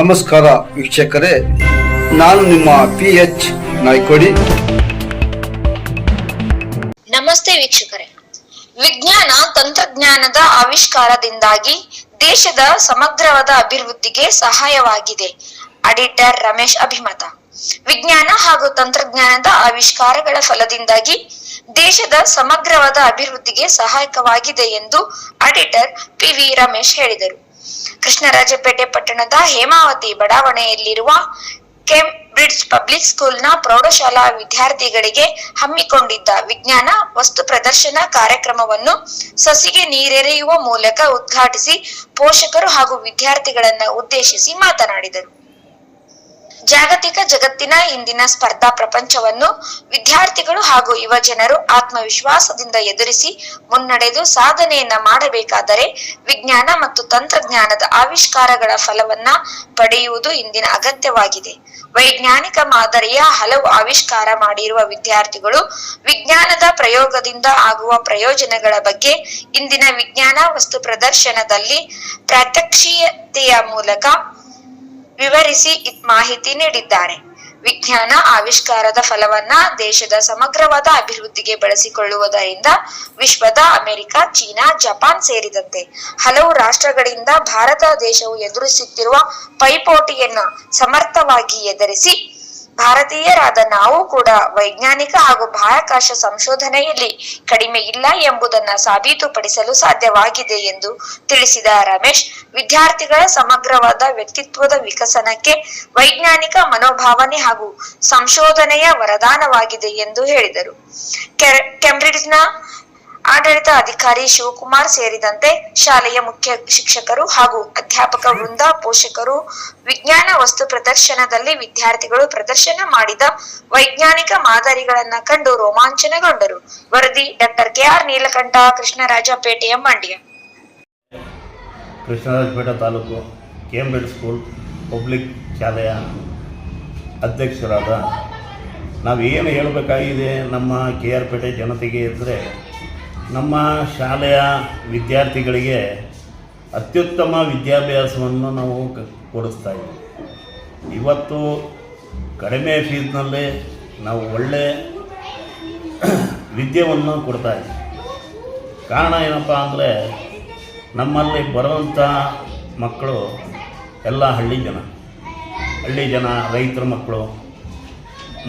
ನಮಸ್ಕಾರ ವೀಕ್ಷಕರೇ, ನಾನು ನಿಮ್ಮ ಪಿ ಎಚ್ ನಾಯ್ಕೋಡಿ. ನಮಸ್ತೆ ವೀಕ್ಷಕರೇ. ವಿಜ್ಞಾನ ತಂತ್ರಜ್ಞಾನದ ಆವಿಷ್ಕಾರದಿಂದಾಗಿ ದೇಶದ ಸಮಗ್ರವಾದ ಅಭಿವೃದ್ಧಿಗೆ ಸಹಾಯವಾಗಿದೆ. ಅಡಿಟರ್ ರಮೇಶ್ ಅಭಿಮತ. ವಿಜ್ಞಾನ ಹಾಗೂ ತಂತ್ರಜ್ಞಾನದ ಆವಿಷ್ಕಾರಗಳ ಫಲದಿಂದಾಗಿ ದೇಶದ ಸಮಗ್ರವಾದ ಅಭಿವೃದ್ಧಿಗೆ ಸಹಾಯಕವಾಗಿದೆ ಎಂದು ಅಡಿಟರ್ ಪಿ ವಿ ರಮೇಶ್ ಹೇಳಿದರು. ಕೃಷ್ಣರಾಜಪೇಟೆ ಪಟ್ಟಣದ ಹೇಮಾವತಿ ಬಡಾವಣೆಯಲ್ಲಿರುವ ಕೇಂಬ್ರಿಡ್ಜ್ ಪಬ್ಲಿಕ್ ಸ್ಕೂಲ್ನ ಪ್ರೌಢಶಾಲಾ ವಿದ್ಯಾರ್ಥಿಗಳಿಗೆ ಹಮ್ಮಿಕೊಂಡಿದ್ದ ವಿಜ್ಞಾನ ವಸ್ತು ಪ್ರದರ್ಶನ ಕಾರ್ಯಕ್ರಮವನ್ನು ಸಸಿಗೆ ನೀರೆರೆಯುವ ಮೂಲಕ ಉದ್ಘಾಟಿಸಿ ಪೋಷಕರು ಹಾಗೂ ವಿದ್ಯಾರ್ಥಿಗಳನ್ನ ಉದ್ದೇಶಿಸಿ ಮಾತನಾಡಿದರು. ಜಾಗತಿಕ ಜಗತ್ತಿನ ಇಂದಿನ ಸ್ಪರ್ಧಾ ಪ್ರಪಂಚವನ್ನು ವಿದ್ಯಾರ್ಥಿಗಳು ಹಾಗೂ ಯುವ ಜನರು ಆತ್ಮವಿಶ್ವಾಸದಿಂದ ಎದುರಿಸಿ ಮುನ್ನಡೆದು ಸಾಧನೆಯನ್ನ ಮಾಡಬೇಕಾದರೆ ವಿಜ್ಞಾನ ಮತ್ತು ತಂತ್ರಜ್ಞಾನದ ಆವಿಷ್ಕಾರಗಳ ಫಲವನ್ನ ಪಡೆಯುವುದು ಇಂದಿನ ಅಗತ್ಯವಾಗಿದೆ. ವೈಜ್ಞಾನಿಕ ಮಾದರಿಯ ಹಲವು ಆವಿಷ್ಕಾರ ಮಾಡಿರುವ ವಿದ್ಯಾರ್ಥಿಗಳು ವಿಜ್ಞಾನದ ಪ್ರಯೋಗದಿಂದ ಆಗುವ ಪ್ರಯೋಜನಗಳ ಬಗ್ಗೆ ಇಂದಿನ ವಿಜ್ಞಾನ ವಸ್ತು ಪ್ರದರ್ಶನದಲ್ಲಿ ಪ್ರಾತ್ಯಕ್ಷೀಯತೆಯ ಮೂಲಕ ವಿವರಿಸಿ ಮಾಹಿತಿ ನೀಡಿದ್ದಾರೆ. ವಿಜ್ಞಾನ ಆವಿಷ್ಕಾರದ ಫಲವನ್ನ ದೇಶದ ಸಮಗ್ರವಾದ ಅಭಿವೃದ್ಧಿಗೆ ಬಳಸಿಕೊಳ್ಳುವುದರಿಂದ ವಿಶ್ವದ ಅಮೆರಿಕ, ಚೀನಾ, ಜಪಾನ್ ಸೇರಿದಂತೆ ಹಲವು ರಾಷ್ಟ್ರಗಳಿಂದ ಭಾರತ ದೇಶವು ಎದುರಿಸುತ್ತಿರುವ ಪೈಪೋಟಿಯನ್ನು ಸಮರ್ಥವಾಗಿ ಎದುರಿಸಿ ಭಾರತೀಯರಾದ ನಾವು ಕೂಡ ವೈಜ್ಞಾನಿಕ ಹಾಗೂ ಬಾಹ್ಯಾಕಾಶ ಸಂಶೋಧನೆಯಲ್ಲಿ ಕಡಿಮೆ ಇಲ್ಲ ಎಂಬುದನ್ನ ಸಾಬೀತುಪಡಿಸಲು ಸಾಧ್ಯವಾಗಿದೆ ಎಂದು ತಿಳಿಸಿದ ರಮೇಶ್, ವಿದ್ಯಾರ್ಥಿಗಳ ಸಮಗ್ರವಾದ ವ್ಯಕ್ತಿತ್ವದ ವಿಕಸನಕ್ಕೆ ವೈಜ್ಞಾನಿಕ ಮನೋಭಾವನೆ ಹಾಗೂ ಸಂಶೋಧನೆಯ ವರದಾನವಾಗಿದೆ ಎಂದು ಹೇಳಿದರು. ಕೆಂಬ್ರಿಡ್ಜ್ನ ಆಡಳಿತ ಅಧಿಕಾರಿ ಶಿವಕುಮಾರ್ ಸೇರಿದಂತೆ ಶಾಲೆಯ ಮುಖ್ಯ ಶಿಕ್ಷಕರು ಹಾಗೂ ಅಧ್ಯಾಪಕ ವೃಂದ, ಪೋಷಕರು, ವಿಜ್ಞಾನ ವಸ್ತು ಪ್ರದರ್ಶನದಲ್ಲಿ ವಿದ್ಯಾರ್ಥಿಗಳು ಪ್ರದರ್ಶನ ಮಾಡಿದ ವೈಜ್ಞಾನಿಕ ಮಾದರಿಗಳನ್ನ ಕಂಡು ರೋಮಾಂಚನಗೊಂಡರು. ವರದಿ doctor KR Neelakanta ಕೃಷ್ಣರಾಜಪೇಟೆಯ Mandya Krishnarajapete taluk Cambridge school public ಶಾಲೆಯ ಅಧ್ಯಕ್ಷರಾದ. ನಾವು ಏನು ಹೇಳಬೇಕಾಗಿದೆ ನಮ್ಮ ಕೆ ಆರ್ ಪೇಟೆ ಜನತೆಗೆ ಅಂದರೆ ನಮ್ಮ ಶಾಲೆಯ ವಿದ್ಯಾರ್ಥಿಗಳಿಗೆ ಅತ್ಯುತ್ತಮ ವಿದ್ಯಾಭ್ಯಾಸವನ್ನು ನಾವು ಕೊಡಿಸ್ತಾ ಇದ್ದೀವಿ. ಇವತ್ತು ಕಡಿಮೆ ಫೀಸ್ನಲ್ಲಿ ನಾವು ಒಳ್ಳೆ ವಿದ್ಯೆಯನ್ನು ಕೊಡ್ತಾ ಇದ್ದೀವಿ. ಕಾರಣ ಏನಪ್ಪ ಅಂದರೆ ನಮ್ಮಲ್ಲಿ ಬರುವಂಥ ಮಕ್ಕಳು ಎಲ್ಲ ಹಳ್ಳಿ ಜನ. ಹಳ್ಳಿ ಜನ ರೈತರ ಮಕ್ಕಳು,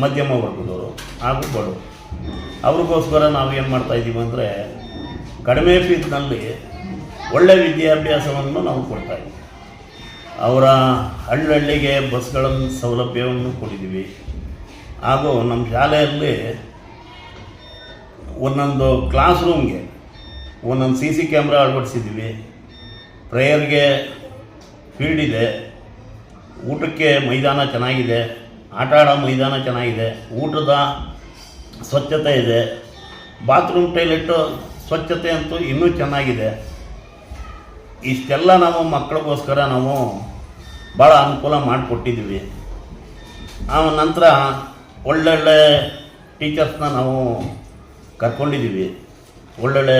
ಮಧ್ಯಮ ವರ್ಗದವರು ಹಾಗೂ ಬಡವರು. ಅವ್ರಿಗೋಸ್ಕರ ನಾವು ಏನು ಮಾಡ್ತಾಯಿದ್ದೀವಿ ಅಂದರೆ ಕಡಿಮೆ ಫೀಸ್ನಲ್ಲಿ ಒಳ್ಳೆಯ ವಿದ್ಯಾಭ್ಯಾಸವನ್ನು ನಾವು ಕೊಡ್ತಾಯಿದ್ದೀವಿ ಅವರ ಹಳ್ಳಿಗೆ ಬಸ್ಗಳನ್ನು ಸೌಲಭ್ಯವನ್ನು ಕೊಟ್ಟಿದ್ದೀವಿ ಹಾಗೂ ನಮ್ಮ ಶಾಲೆಯಲ್ಲಿ ಒಂದೊಂದು ಕ್ಲಾಸ್ ರೂಮ್ಗೆ ಒಂದೊಂದು ಸಿ ಸಿ ಕ್ಯಾಮ್ರಾ ಅಳವಡಿಸಿದ್ದೀವಿ ಪ್ರೇಯರ್ಗೆ ಫೀಲ್ಡ್ ಇದೆ. ಊಟಕ್ಕೆ ಮೈದಾನ ಚೆನ್ನಾಗಿದೆ. ಆಟ ಆಡೋ ಮೈದಾನ ಚೆನ್ನಾಗಿದೆ. ಊಟದ ಸ್ವಚ್ಛತೆ ಇದೆ. ಬಾತ್ರೂಮ್ ಟೈಲೆಟ್ಟು ಸ್ವಚ್ಛತೆ ಅಂತೂ ಇನ್ನೂ ಚೆನ್ನಾಗಿದೆ. ಇಷ್ಟೆಲ್ಲ ನಾವು ಮಕ್ಕಳಿಗೋಸ್ಕರ ನಾವು ಭಾಳ ಅನುಕೂಲ ಮಾಡಿಕೊಟ್ಟಿದ್ದೀವಿ. ಆ ನಂತರ ಒಳ್ಳೊಳ್ಳೆ ಟೀಚರ್ಸ್ನ ನಾವು ಕರ್ಕೊಂಡಿದ್ದೀವಿ. ಒಳ್ಳೊಳ್ಳೆ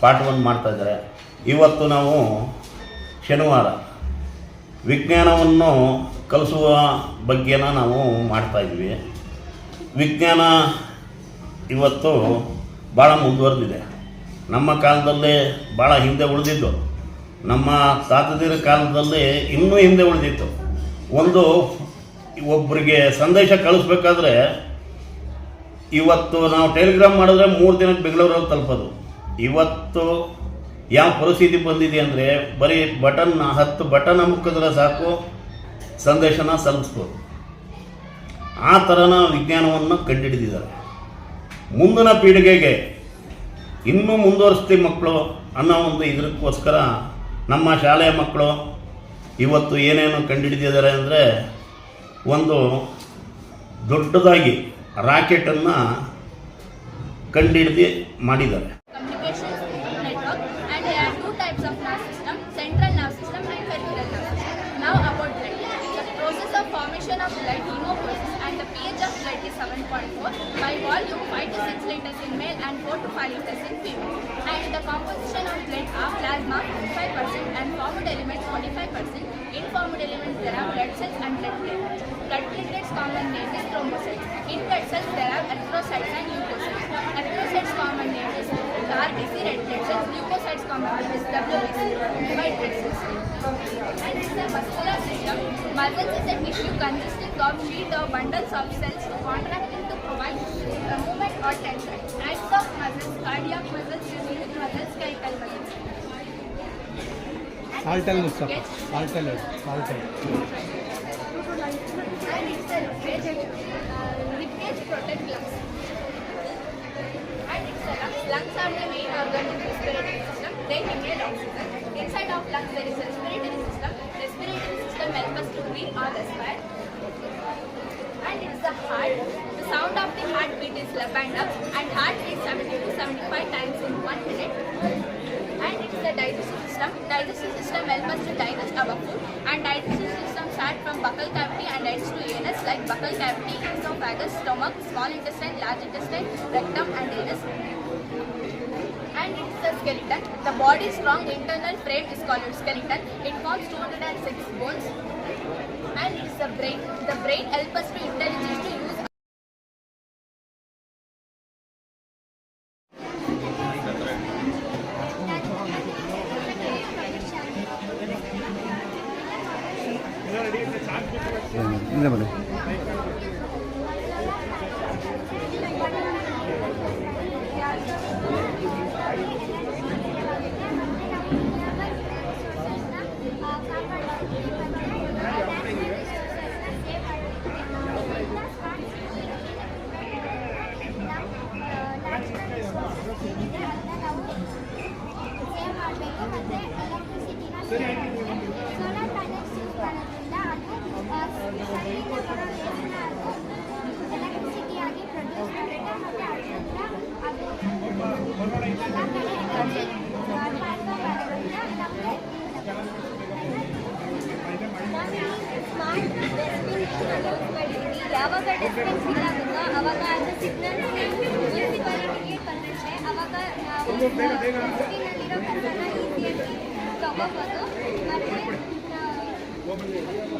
ಪಾಠವನ್ನು ಮಾಡ್ತಾಯಿದ್ದಾರೆ ಇವತ್ತು ನಾವು ಶನಿವಾರ ವಿಜ್ಞಾನವನ್ನು ಕಲಿಸುವ ಬಗ್ಗೆನ ನಾವು ಮಾಡ್ತಾಯಿದ್ವಿ ವಿಜ್ಞಾನ ಇವತ್ತು ಭಾಳ ಮುಂದುವರೆದಿದೆ. ನಮ್ಮ ಕಾಲದಲ್ಲಿ ಭಾಳ ಹಿಂದೆ ಉಳಿದಿದ್ದು. ನಮ್ಮ ತಾತದಿರ ಕಾಲದಲ್ಲಿ ಇನ್ನೂ ಹಿಂದೆ ಉಳಿದಿತ್ತು. ಒಂದು ಒಬ್ಬರಿಗೆ ಸಂದೇಶ ಕಳಿಸ್ಬೇಕಾದ್ರೆ ಇವತ್ತು ನಾವು ಟೆಲಿಗ್ರಾಮ್ ಮಾಡಿದ್ರೆ ಮೂರು ದಿನಕ್ಕೆ ಬೆಂಗಳೂರಲ್ಲಿ ತಲುಪೋದು. ಇವತ್ತು ಯಾವ ಪರಿಸ್ಥಿತಿ ಬಂದಿದೆ ಅಂದರೆ ಬರೀ ಬಟನ್ ಹತ್ತು ಬಟನ್ ಮುಖದ್ರೆ ಸಾಕು, ಸಂದೇಶನ ಸಲ್ಲಿಸ್ಬೋದು. ಆ ಥರನ ವಿಜ್ಞಾನವನ್ನು ಕಂಡುಹಿಡಿದಿದ್ದಾರೆ ಮುಂದಿನ ಪೀಳಿಗೆಗೆ ಇನ್ನೂ ಮುಂದುವರಿಸ್ತೀವಿ ಮಕ್ಕಳು ಅನ್ನೋ ಒಂದು ಇದಕ್ಕೋಸ್ಕರ ನಮ್ಮ ಶಾಲೆಯ ಮಕ್ಕಳು ಇವತ್ತು ಏನೇನು ಕಂಡುಹಿಡಿದಿದ್ದಾರೆ ಅಂದರೆ ಒಂದು ದೊಡ್ಡದಾಗಿ ರಾಕೆಟನ್ನು ಕಂಡುಹಿಡಿದು ಮಾಡಿದ್ದಾರೆ. Light ph of blood is 7.4 by volume 5 to 6 liters in male and 4 to 5 liters in female and the composition of blood are plasma 55% and formed elements 45% In-formed elements there are blood cells and blood platelets. Blood platelets common name is thrombocytes. In blood cells there are erythrocytes and leukocytes. Erythrocytes common name is RBC red blood cells. Leukocytes common name is WBC white blood cells. And it's a muscular system. Marvel is a tissue consisting of sheet or bundles of cells contracting to provide movement or tension. Types of muscles, cardiac muscles, unit muscles, skeletal muscles. Saltal muscle. Saltal. Saltal. And it's a ribcage, uh, ribcage protect lungs. And it's a lungs. Lungs are the main organ in the respiratory system. They inhale oxygen. Inside of lungs there is respiratory system. Respiratory system helps us to breathe or respire. And it's the heart. The sound of the heartbeat is left and up. And heart beats 70 to 75 times in one minute. And it's the digestive system. Digestive system helps us to digest our food. And digestive system start from buccal cavity and ends to anus like buccal cavity, esophagus, stomach, small intestine, large intestine, rectum and anus. And it's the skeleton. The body's strong internal frame is called skeleton. It forms 206 bones. And it's the brain. The brain helps us to intelligence to ಯಾವಾಗ ಇಲ್ಲ ಅವಾಗ ಅದು signal ಮುನ್ಸಿಪಾಲಿಟಿಗೆ ಅವಾಗ ನಾವು ಡಸ್ಟ್ಬಿನ್ನಲ್ಲಿರೋ ಕಸನ ಈಸಿಯಾಗಿ ತಗೋಬೋದು ಮತ್ತು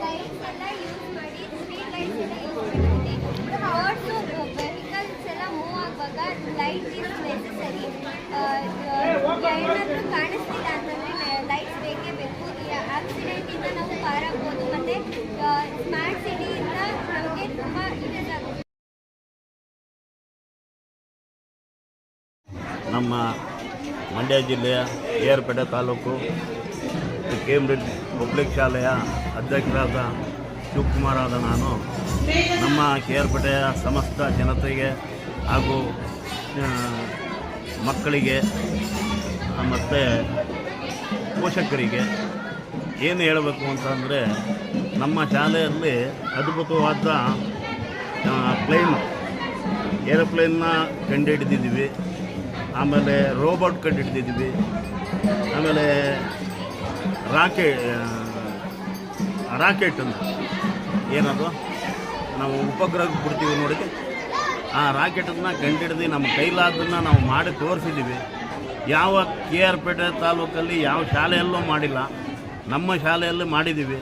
lights ಎಲ್ಲ ಯೂಸ್ ಮಾಡಿ ಸ್ಟ್ರೀಟ್ ಲೈಟ್ಸ್ ಎಲ್ಲ ಯೂಸ್ ಮಾಡ್ತೀವಿ ರೋಡ್ಸು ವೆಹಿಕಲ್ಸ್ ಎಲ್ಲ ಮೂವ್ ಆಗುವಾಗ ಲೈಟ್ ಇಸ್ ನೆಸಸರಿ ಏನಾದರೂ ಕಾಣಿಸ್ತಿಲ್ಲ ಅಂತಂದರೆ ಲೈಟ್ಸ್ ಬೇಕೇ ಬೇಕು ಆಕ್ಸಿಡೆಂಟಿಂದ ನಾವು ಪಾರಾಗ್ಬೋದು ಮತ್ತು ಸ್ಮಾರ್ಟ್ ನಮ್ಮ ಮಂಡ್ಯ ಜಿಲ್ಲೆಯ ಏರ್ಪೇಟೆ ತಾಲೂಕು, ಕೇಂಬ್ರಿಡ್ಜ್ ಪಬ್ಲಿಕ್ ಶಾಲೆಯ ಅಧ್ಯಕ್ಷರಾದ ಶಿವಕುಮಾರಾದ ನಾನು. ನಮ್ಮ ಕೇರ್ಪೇಟೆಯ ಸಮಸ್ತ ಜನತೆಗೆ ಹಾಗೂ ಮಕ್ಕಳಿಗೆ ಮತ್ತು ಪೋಷಕರಿಗೆ ಏನು ಹೇಳಬೇಕು ಅಂತಂದರೆ ನಮ್ಮ ಶಾಲೆಯಲ್ಲಿ ಅದ್ಭುತವಾದ ಪ್ಲೇನ್ ಏರೋಪ್ಲೇನ್ನ ಕಂಡುಹಿಡಿದಿದ್ದೀವಿ ಆಮೇಲೆ ರೋಬೋಟ್ ಕಂಡುಹಿಡಿದಿದ್ದೀವಿ ಆಮೇಲೆ ರಾಕೆ ಅಂತ. ಏನದು? ನಾವು ಉಪಗ್ರಹಕ್ಕೆ ಬಿಡ್ತೀವಿ ನೋಡಿ ಆ ರಾಕೆಟನ್ನು ಕಂಡುಹಿಡ್ದು ನಮ್ಮ ಕೈಲಾದನ್ನು ನಾವು ಮಾಡಿ ತೋರಿಸಿದ್ದೀವಿ. ಯಾವ ಕೆ ಆರ್ ಪೇಟೆ ತಾಲೂಕಲ್ಲಿ ಯಾವ ಶಾಲೆಯಲ್ಲೂ ಮಾಡಿಲ್ಲ. ನಮ್ಮ ಶಾಲೆಯಲ್ಲಿ ಮಾಡಿದ್ದೀವಿ.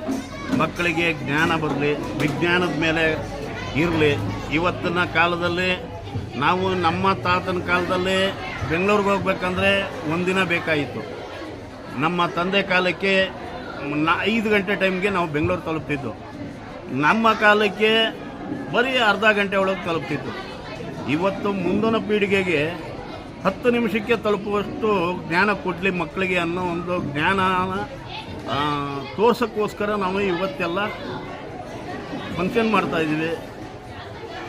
ಮಕ್ಕಳಿಗೆ ಜ್ಞಾನ ಬರಲಿ, ವಿಜ್ಞಾನದ ಮೇಲೆ ಇರಲಿ. ಇವತ್ತಿನ ಕಾಲದಲ್ಲಿ ನಾವು ನಮ್ಮ ತಾತನ ಕಾಲದಲ್ಲಿ ಬೆಂಗಳೂರಿಗೆ ಹೋಗ್ಬೇಕಂದ್ರೆ ಒಂದಿನ ಬೇಕಾಯಿತು. ನಮ್ಮ ತಂದೆ ಕಾಲಕ್ಕೆ ಐದು ಗಂಟೆ ಟೈಮ್ಗೆ ನಾವು ಬೆಂಗಳೂರು ತಲುಪ್ತಿದ್ದು. ನಮ್ಮ ಕಾಲಕ್ಕೆ ಬರೀ ಅರ್ಧ ಗಂಟೆ ಒಳಗೆ ತಲುಪ್ತಿದ್ದು ಇವತ್ತು ಮುಂದಿನ ಪೀಳಿಗೆಗೆ ಹತ್ತು ನಿಮಿಷಕ್ಕೆ ತಲುಪುವಷ್ಟು ಜ್ಞಾನ ಕೊಡಲಿ ಮಕ್ಕಳಿಗೆ ಅನ್ನೋ ಒಂದು ಜ್ಞಾನ ತೋರ್ಸೋಕ್ಕೋಸ್ಕರ ನಾವು ಇವತ್ತೆಲ್ಲ ಫಂಕ್ಷನ್ ಮಾಡ್ತಾಯಿದ್ದೀವಿ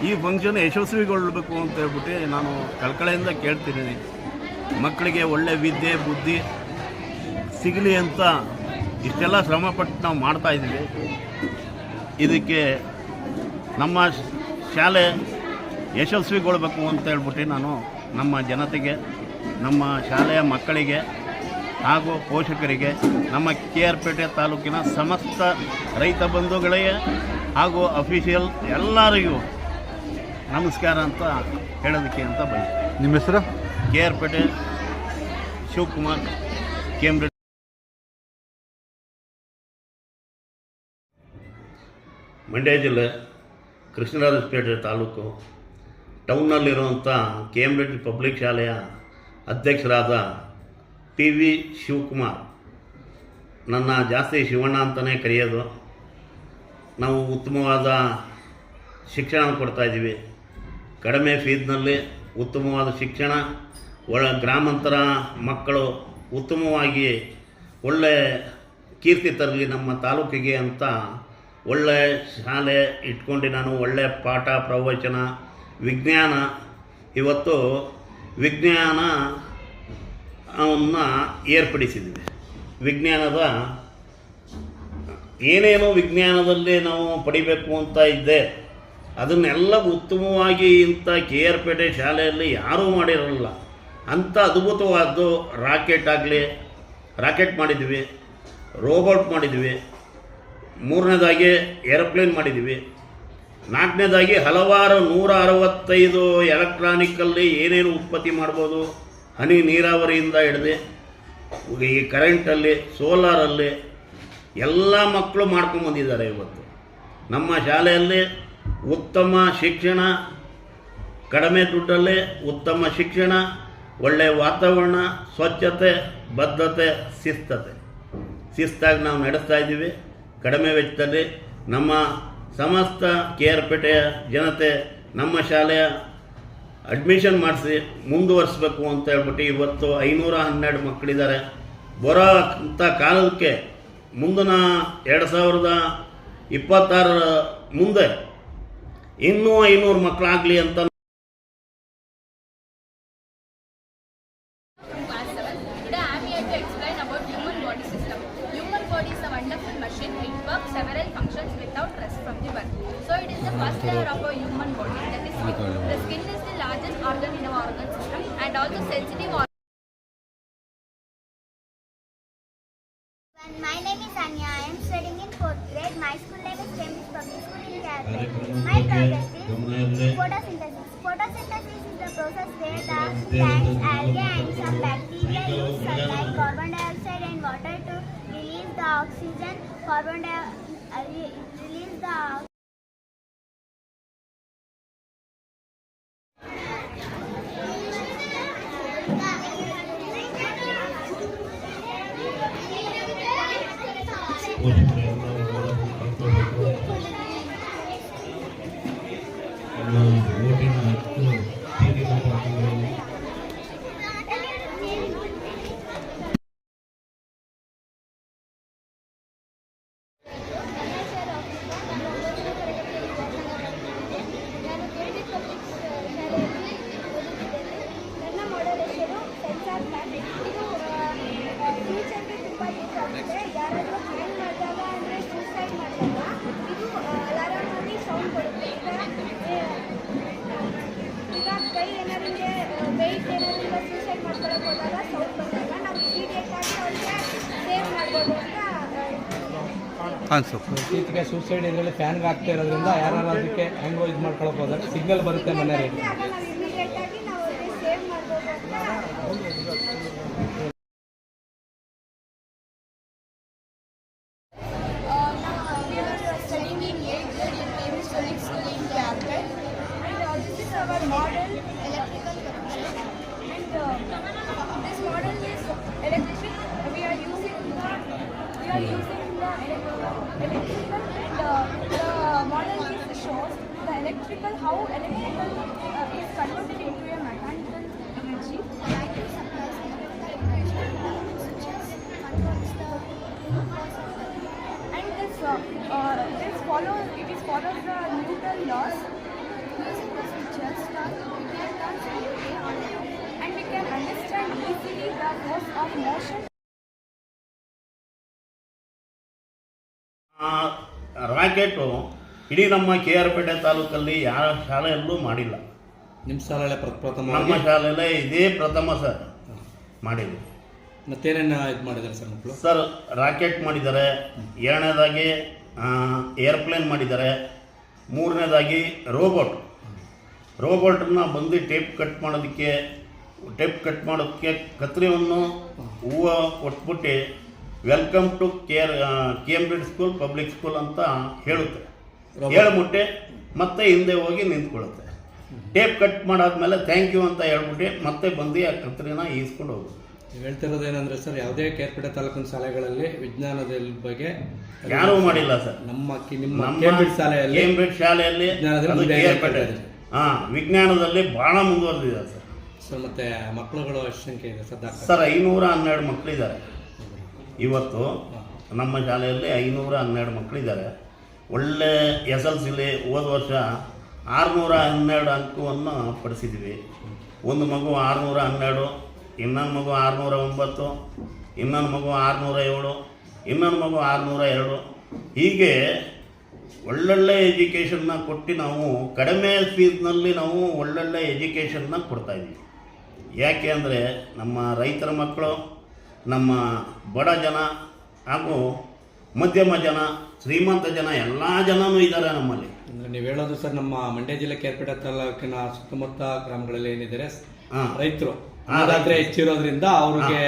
ಈ ಫಂಕ್ಷನ್ ಯಶಸ್ವಿಗೊಳ್ಳಬೇಕು ಅಂತ ಹೇಳ್ಬಿಟ್ಟು ನಾನು ಕಳ್ಕಳೆಯಿಂದ ಕೇಳ್ತಿದ್ದೀನಿ. ಮಕ್ಕಳಿಗೆ ಒಳ್ಳೆ ವಿದ್ಯೆ, ಬುದ್ಧಿ ಸಿಗಲಿ ಅಂತ ಇಷ್ಟೆಲ್ಲ ಶ್ರಮಪಟ್ಟು ನಾವು ಮಾಡ್ತಾ ಇದ್ದೀವಿ. ಇದಕ್ಕೆ ನಮ್ಮ ಶಾಲೆ ಯಶಸ್ವಿಗೊಳ್ಬೇಕು ಅಂತ ಹೇಳ್ಬಿಟ್ಟು ನಾನು ನಮ್ಮ ಜನತೆಗೆ, ನಮ್ಮ ಶಾಲೆಯ ಮಕ್ಕಳಿಗೆ ಹಾಗೂ ಪೋಷಕರಿಗೆ, ನಮ್ಮ ಕೆ ಆರ್ ಪೇಟೆ ತಾಲೂಕಿನ ಸಮಸ್ತ ರೈತ ಬಂಧುಗಳಿಗೆ ಹಾಗೂ ಅಫಿಷಿಯಲ್ ಎಲ್ಲರಿಗೂ ನಮಸ್ಕಾರ ಅಂತ ಹೇಳೋದಕ್ಕೆ ಅಂತ ಬಂದೆ ನಿಮ್ಮ ಹೆಸರು? K R Patel Shivakumar Cambridge. Mandya ಜಿಲ್ಲೆ ಕೃಷ್ಣರಾಜಪೇಟೆ ತಾಲೂಕು ಟೌನ್ನಲ್ಲಿರುವಂಥ ಕೇಂಬ್ರಿಡ್ಜ್ ಪಬ್ಲಿಕ್ ಶಾಲೆಯ ಅಧ್ಯಕ್ಷರಾದ ಪಿ ವಿ ಶಿವಕುಮಾರ್. ನನ್ನ ಜಾಸ್ತಿ ಶಿವಣ್ಣ ಅಂತಲೇ ಕರೆಯೋದು. ನಾವು ಉತ್ತಮವಾದ ಶಿಕ್ಷಣ ಕೊಡ್ತಾಯಿದ್ದೀವಿ ಕಡಿಮೆ ಫೀಸ್ನಲ್ಲಿ ಉತ್ತಮವಾದ ಶಿಕ್ಷಣ, ಒಳ ಗ್ರಾಮಾಂತರ ಮಕ್ಕಳು ಉತ್ತಮವಾಗಿ ಒಳ್ಳೆ ಕೀರ್ತಿ ತರಲಿ ನಮ್ಮ ತಾಲೂಕಿಗೆ ಅಂತ ಒಳ್ಳೆ ಶಾಲೆ ಇಟ್ಕೊಂಡು ನಾನು ಒಳ್ಳೆ ಪಾಠ, ಪ್ರವಚನ, ವಿಜ್ಞಾನ, ಇವತ್ತು ವಿಜ್ಞಾನ ಅವನ್ನು ಏರ್ಪಡಿಸಿದ್ವಿ ವಿಜ್ಞಾನದ ಏನೇನೋ ವಿಜ್ಞಾನದಲ್ಲಿ ನಾವು ಪಡಿಬೇಕು ಅಂತ ಇದ್ದೆ. ಅದನ್ನೆಲ್ಲ ಉತ್ತಮವಾಗಿ ಇಂಥ ಕೆ ಆರ್ ಪೇಟೆ ಶಾಲೆಯಲ್ಲಿ ಯಾರೂ ಮಾಡಿರಲ್ಲ ಅಂಥ ಅದ್ಭುತವಾದ್ದು ರಾಕೆಟ್ ಆಗಲಿ, ರಾಕೆಟ್ ಮಾಡಿದ್ವಿ, ರೋಬೋಟ್ ಮಾಡಿದ್ವಿ, ಮೂರನೇದಾಗಿ ಏರೋಪ್ಲೇನ್ ಮಾಡಿದ್ವಿ. ನಾಲ್ಕನೇದಾಗಿ ಹಲವಾರು ನೂರ ಅರವತ್ತೈದು ಎಲೆಕ್ಟ್ರಾನಿಕಲ್ಲಿ ಏನೇನು ಉತ್ಪತ್ತಿ ಮಾಡ್ಬೋದು, ಹನಿ ನೀರಾವರಿಯಿಂದ ಹಿಡಿದು ಈ ಕರೆಂಟಲ್ಲಿ, ಸೋಲಾರಲ್ಲಿ ಎಲ್ಲ ಮಕ್ಕಳು ಮಾಡ್ಕೊಂಬಂದಿದ್ದಾರೆ ಇವತ್ತು. ನಮ್ಮ ಶಾಲೆಯಲ್ಲಿ ಉತ್ತಮ ಶಿಕ್ಷಣ, ಕಡಿಮೆ ದುಡ್ಡಲ್ಲೇ ಉತ್ತಮ ಶಿಕ್ಷಣ ಒಳ್ಳೆಯ ವಾತಾವರಣ, ಸ್ವಚ್ಛತೆ ಬದ್ಧತೆ ಶಿಸ್ತತೆ. ಶಿಸ್ತಾಗಿ ನಾವು ನಡೆಸ್ತಾ ಇದ್ದೀವಿ. ಕಡಿಮೆ ವೆಚ್ಚದಲ್ಲಿ ನಮ್ಮ ಸಮಸ್ತ ಕೆ ಆರ್ ಪೇಟೆಯ ಜನತೆ ನಮ್ಮ ಶಾಲೆಯ ಅಡ್ಮಿಷನ್ ಮಾಡಿಸಿ ಮುಂದುವರಿಸ್ಬೇಕು ಅಂತ ಹೇಳ್ಬಿಟ್ಟು ಇವತ್ತು ಐನೂರ ಹನ್ನೆರಡು ಮಕ್ಕಳಿದ್ದಾರೆ. ಬರೋ ಕಾಲಕ್ಕೆ ಮುಂದಿನ ಎರಡು ಸಾವಿರದ ಇಪ್ಪತ್ತಾರರ ಮುಂದೆ ಇನ್ನೂ ಐನೂರು ಮಕ್ಕಳಾಗಲಿ ಅಂತ from class 7. Today I am here to explain about human body system. Human body is a wonderful machine. It several functions without rest from the. So it is the first layer of our human body, that is. The skin is the largest organ in our organ system and also sensitive organ. plants algae and some bacteria use sunlight, carbon dioxide and water to release the oxygen. Carbon dioxide release the oxygen. ಇತ್ತೀಚೆಗೆ suicide ಇದರಲ್ಲಿ ಫ್ಯಾನ್ಗೆ ಆಗ್ತಾ ಇರೋದ್ರಿಂದ ಯಾರು ಅದಕ್ಕೆ ಹೆಂಗೋ ಇದು ಮಾಡ್ಕೊಳಕ್ ಹೋದಾಗ ಸಿಗ್ನಲ್ ಬರುತ್ತೆ ಮನೆ ಆಗ how electrical uh, is converted into a mechanical energy. The battery supplies electrical energy. The switches controls the and this uh, uh, this follow it is follows the Newton laws. Using the switches, the gear turns into a on and off. and we can understand easily the force of motion. ಆ rocket ಇಡೀ ನಮ್ಮ K R ಪೇಟೆ ತಾಲೂಕಲ್ಲಿ ಯಾವ ಶಾಲೆಯಲ್ಲೂ ಮಾಡಿಲ್ಲ. ನಿಮ್ಮ ಶಾಲೆಯಲ್ಲೇ ನಮ್ಮ ಪ್ರಪ್ರಥಮವಾಗಿ ಶಾಲೆಯಲ್ಲೇ ಇದೇ ಪ್ರಥಮ ಸರ್ ಮಾಡಿದ್ವಿ ಮತ್ತೇನೇನು ಇದು ಮಾಡಿದ್ದಾರೆ ಸರ್ ಮಕ್ಕಳು ಸರ್ ರಾಕೆಟ್ ಮಾಡಿದ್ದಾರೆ. ಎರಡನೇದಾಗಿ ಏರ್ಪ್ಲೇನ್ ಮಾಡಿದ್ದಾರೆ. ಮೂರನೇದಾಗಿ ರೋಬೋಟ್. ರೋಬೋಟನ್ನು ಬಂದು ಟೇಪ್ ಕಟ್ ಮಾಡೋದಕ್ಕೆ ಟೇಪ್ ಕಟ್ ಮಾಡೋದಕ್ಕೆ ಕತ್ರಿಯನ್ನು ಹೂವು ಕೊಟ್ಬಿಟ್ಟು welcome to care Cambridge school public school ಅಂತ ಹೇಳುತ್ತೆ. ಏಳು ಮುಟ್ಟೆ ಮತ್ತೆ ಹಿಂದೆ ಹೋಗಿ ನಿಂತ್ಕೊಳ್ಳುತ್ತೆ. ಟೇಪ್ ಕಟ್ ಮಾಡಾದ್ಮೇಲೆ ಥ್ಯಾಂಕ್ ಯು ಅಂತ ಹೇಳ್ಬಿಟ್ಟು ಮತ್ತೆ ಬಂದು ಆ ಕತ್ರಿನ ಈಸ್ಕೊಂಡು ಹೋಗುತ್ತೆ ಹೇಳ್ತಿರೋದು ಏನಂದ್ರೆ ಸರ್ ಯಾವುದೇ ಕೇರ್ಪೇಟೆ ತಾಲೂಕಿನ ಶಾಲೆಗಳಲ್ಲಿ ವಿಜ್ಞಾನದ ಬಗ್ಗೆ ಯಾರೂ ಮಾಡಿಲ್ಲ ಸರ್. ನಮ್ಮ ಕಿ- ನಿಮ್ಮ ನಮ್ಮ ಕೇಂಬ್ರಿಡ್ಜ್ ಶಾಲೆಯಲ್ಲಿ ಕೇಂಬ್ರಿಡ್ಜ್ ಶಾಲೆಯಲ್ಲಿ ವಿಜ್ಞಾನದಲ್ಲಿ ಅದು ಮುಂದೆ ಕೇರ್ಪೇಟೆ ಇದೆ. ಹಾ ವಿಜ್ಞಾನದಲ್ಲಿ ಬಹಳ ಮುಂದುವರೆದಿದೆ ಸರ್. ಸರ್ ಮತ್ತೆ ಮಕ್ಕಳುಗಳು ಎಷ್ಟು ಸಂಖ್ಯೆ ಇದೆ ಸರ್? ಸರ್ ಐನೂರ ಹನ್ನೆರಡು ಮಕ್ಕಳಿದ್ದಾರೆ ಇವತ್ತು ನಮ್ಮ ಶಾಲೆಯಲ್ಲಿ ಐನೂರ ಹನ್ನೆರಡು ಮಕ್ಕಳಿದ್ದಾರೆ ಒಳ್ಳೆ ಎಸ್ ಎಲ್ ಸಿಲಿ ಹೋದ ವರ್ಷ ಆರುನೂರ ಹನ್ನೆರಡು ಅಂಕವನ್ನು ಪಡಿಸಿದ್ವಿ. ಒಂದು ಮಗು ಆರುನೂರ ಹನ್ನೆರಡು, ಇನ್ನೊಂದು ಮಗು ಆರುನೂರ ಒಂಬತ್ತು, ಇನ್ನೊಂದು ಮಗು ಆರುನೂರ ಏಳು, ಇನ್ನೊಂದು ಮಗು ಆರುನೂರ ಎರಡು. ಹೀಗೆ ಒಳ್ಳೊಳ್ಳೆ ಎಜುಕೇಷನ್ನ ಕೊಟ್ಟು ನಾವು ಕಡಿಮೆ ಫೀಸ್ನಲ್ಲಿ ನಾವು ಒಳ್ಳೊಳ್ಳೆ ಎಜುಕೇಷನ್ನ ಕೊಡ್ತಾಯಿದ್ದೀವಿ ಯಾಕೆ ಅಂದರೆ ನಮ್ಮ ರೈತರ ಮಕ್ಕಳು, ನಮ್ಮ ಬಡ ಜನ ಹಾಗೂ ಮಧ್ಯಮ ಜನ ಶ್ರೀಮಂತ ಜನ ಎಲ್ಲ ಜನನೂ ಇದ್ದಾರೆ ನಮ್ಮಲ್ಲಿ. ಅಂದ್ರೆ ನೀವು ಹೇಳೋದು ಸರ್ ನಮ್ಮ ಮಂಡ್ಯ ಜಿಲ್ಲೆ ಕೇರ್ಪೇಟೆ ತಾಲೂಕಿನ ಸುತ್ತಮುತ್ತ ಗ್ರಾಮಗಳಲ್ಲಿ ಏನಿದ್ದಾರೆ ಹಾಂ. ರೈತರು. ಆದ್ರೆ ಹೆಚ್ಚಿರೋದ್ರಿಂದ ಅವ್ರಿಗೆ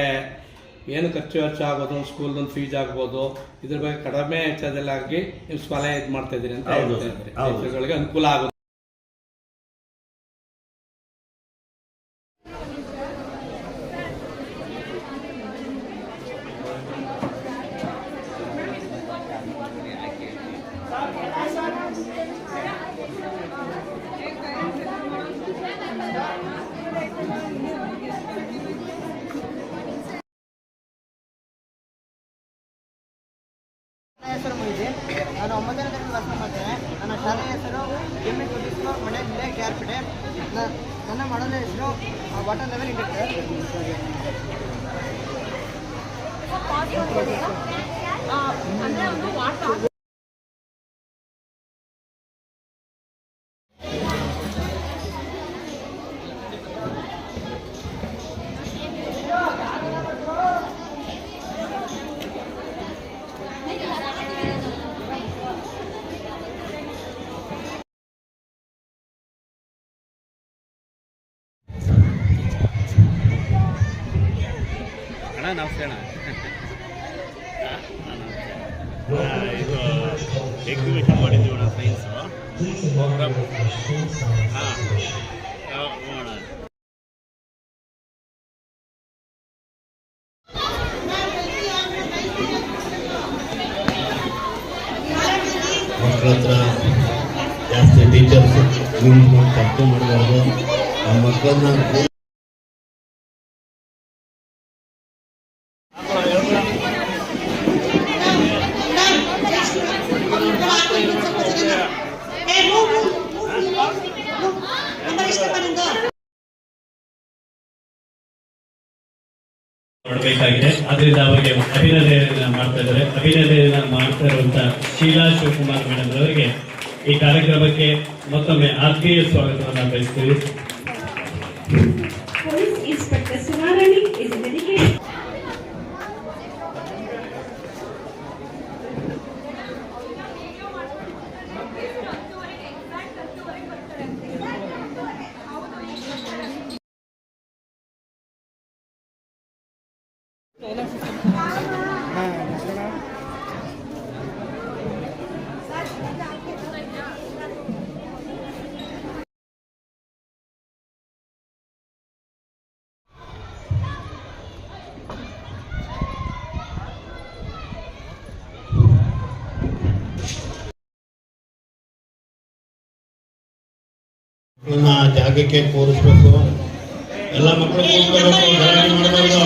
ಏನು ಖರ್ಚು ವೆಚ್ಚ ಆಗೋದು ಸ್ಕೂಲ್ದೊಂದು ಫೀಸ್ ಆಗ್ಬೋದು ಇದ್ರ ಬಗ್ಗೆ ಕಡಿಮೆ ವೆಚ್ಚದಲ್ಲಾಗಿ ನೀವು ಶಾಲೆ ಇದು ಮಾಡ್ತಾ ಇದ್ದೀರಿ ಅಂತ ಹೇಳ್ತಾ ಇದ್ದೀರಿ. ರೈತರುಗಳಿಗೆ ಅನುಕೂಲ ಆಗುತ್ತೆ. ಹತ್ರ ಜಾಸ್ತಿ ಟೀಚರ್ಸ್ ನಿಂತು ತಪ್ಪು ಮಾಡಬಾರ್ದು ಆ ಮಕ್ಕಳನ್ನ ಮಾಡಬೇಕಾಗಿದೆ ಅದರಿಂದ ಅವರಿಗೆ ಅಭಿನಂದನೆಯನ್ನ ಮಾಡ್ತಾ ಇದ್ದಾರೆ. ಅಭಿನಂದನೆಯನ್ನ ಮಾಡ್ತಾ ಇರುವಂತ ಶೀಲಾ ಶಿವಕುಮಾರ್ ಮೇಡಮ್ ಅವರಿಗೆ ಈ ಕಾರ್ಯಕ್ರಮಕ್ಕೆ ಮತ್ತೊಮ್ಮೆ ಆತ್ಮೀಯ ಸ್ವಾಗತವನ್ನು ಬಯಸ್ತೀವಿ. ನಿಮ್ಮ ಜಾಗಕ್ಕೆ ಕೂರಿಸ್ಬೇಕು ಎಲ್ಲ ಮಕ್ಕಳು ಕೂತ್ಕೋಬೇಕು ಮಾಡಬಾರ್ದು